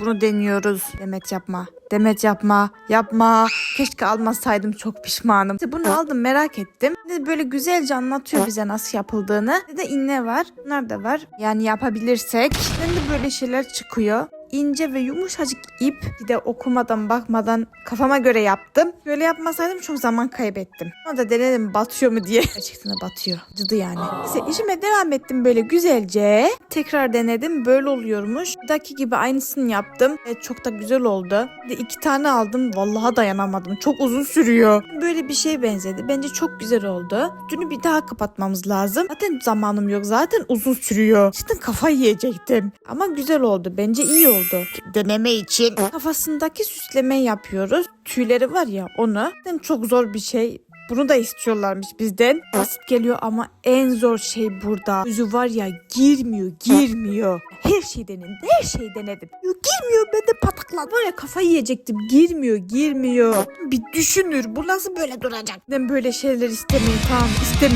Bunu deniyoruz. Demet yapma. Demet yapma. Yapma. Keşke almasaydım çok pişmanım. İşte bunu aldım merak ettim. Bir de böyle güzelce anlatıyor bize nasıl yapıldığını. Bir de inne var. Bunlar da var. Yani yapabilirsek. Şimdi böyle şeyler çıkıyor. İnce ve yumuşacık ip. Bir de okumadan bakmadan kafama göre yaptım. Böyle yapmasaydım çok zaman kaybettim. Ama da denedim batıyor mu diye. Gerçekten batıyor. Acıdı yani. Neyse işime devam ettim böyle güzelce. Tekrar denedim. Böyle oluyormuş. Buradaki gibi aynısını yaptım. Evet, çok da güzel oldu. Bir de iki tane aldım. Vallahi dayanamadım. Çok uzun sürüyor. Böyle bir şey benzedi. Bence çok güzel oldu. Dünü bir daha kapatmamız lazım. Zaten zamanım yok. Zaten uzun sürüyor. Cidden kafayı yiyecektim. Ama güzel oldu. Bence iyi oldu. Deneme için kafasındaki süsleme yapıyoruz. Tüyleri var ya onu. Çok zor bir şey. Bunu da istiyorlarmış bizden. Basit geliyor ama en zor şey burada. Yüzü var ya girmiyor, girmiyor. Her şey denedim, her şeyi denedim. Yok girmiyor ben de patakladım. Var ya kafayı yiyecektim. Girmiyor, girmiyor. Bir düşünür bu nasıl böyle duracak. Ben böyle şeyler istemeyin tamam istemeyin.